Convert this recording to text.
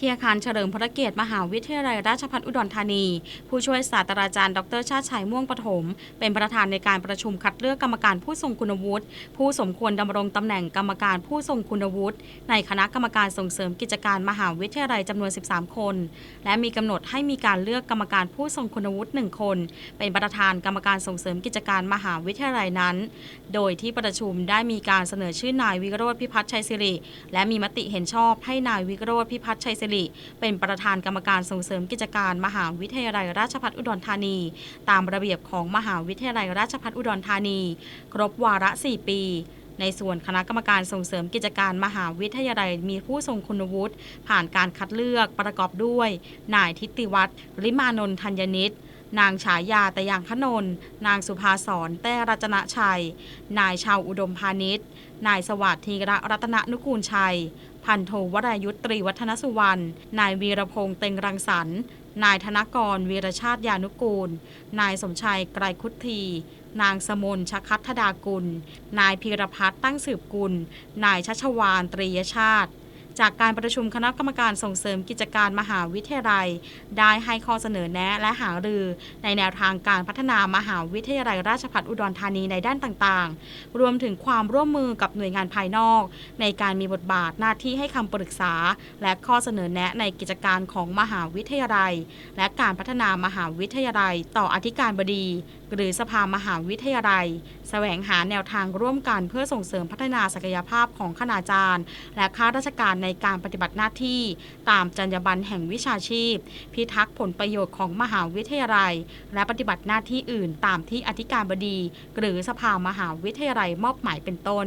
ที่อาคารเฉลิมพระเกียรติมหาวิทยาลัยราชภัฏอุดรธานี ผู้ช่วยศาสตราจารย์ ดรชาติชัยม่วงปฐม เป็นประธานในการประชุมคัดเลือกกรรมการผู้ทรงคุณวุฒิ ผู้สมควรดำรงตำแหน่งกรรมการผู้ทรงคุณวุฒิ ในคณะกรรมการส่งเสริมกิจการมหาวิทยาลัยจำนวน 13 คน และมีกำหนดให้มีการเลือกกรรมการผู้ทรงคุณวุฒิหนึ่งคน เป็นประธานกรรมการส่งเสริมกิจการมหาวิทยาลัยนั้น โดยที่ประชุมได้มีการเสนอชื่อนายวิโรธพิพัฒน์ชัยศิริ และมีมติเห็นชอบให้นายวิโรธพิพัฒน์ชัยศิริเป็นประธานกรรมการส่งเสริมกิจการมหาวิทยาลัยราชภัฏอุดรธานี ตามระเบียบของมหาวิทยาลัยราชภัฏอุดรธานี ครบวาระ 4 ปีในส่วนคณะกรรมการส่งเสริมกิจการมหาวิทยาลัยมีผู้ทรงคุณวุฒิผ่านการคัดเลือกประกอบด้วย นายทิติวัตรริมานนท์ธัญนิต นางฉายาตะยางขนน นางสุภาสรแต้รัตนชัย นายชาวอุดมพาณิชย์ นายสวัสดิ์ธีระรัตนนุกูลชัย พันโทวรายุทธตรีวัฒนสุวรรณ นายวีรพงษ์เต็งรังสรรค์ นายธนกรวีรชาติยานุกูล นายสมชัยไกรคุตีนางสมนชคัตธดากุล นายพีรพัฒน์ตั้งสืบกุล นายชัชวานตรียชาติ จากการประชุมคณะกรรมการส่งเสริมกิจการมหาวิทยาลัย ได้ให้ข้อเสนอแนะและหารือในแนวทางการพัฒนามหาวิทยาลัยราชภัฏอุดรธานีในด้านต่างๆ รวมถึงความร่วมมือกับหน่วยงานภายนอก ในการมีบทบาทหน้าที่ให้คำปรึกษา และข้อเสนอแนะในกิจการของมหาวิทยาลัย และการพัฒนามหาวิทยาลัย ต่ออธิการบดี หรือสภามหาวิทยาลัย แสวงหาแนวทางร่วมกันเพื่อส่งเสริมพัฒนาศักยภาพของคณาจารย์ และข้าราชการในการปฏิบัติหน้าที่ตามจรรยาบรรณแห่งวิชาชีพ พิทักษ์ผลประโยชน์ของมหาวิทยาลัย และปฏิบัติหน้าที่อื่นตามที่อธิการบดี หรือสภามหาวิทยาลัยมอบหมายเป็นต้น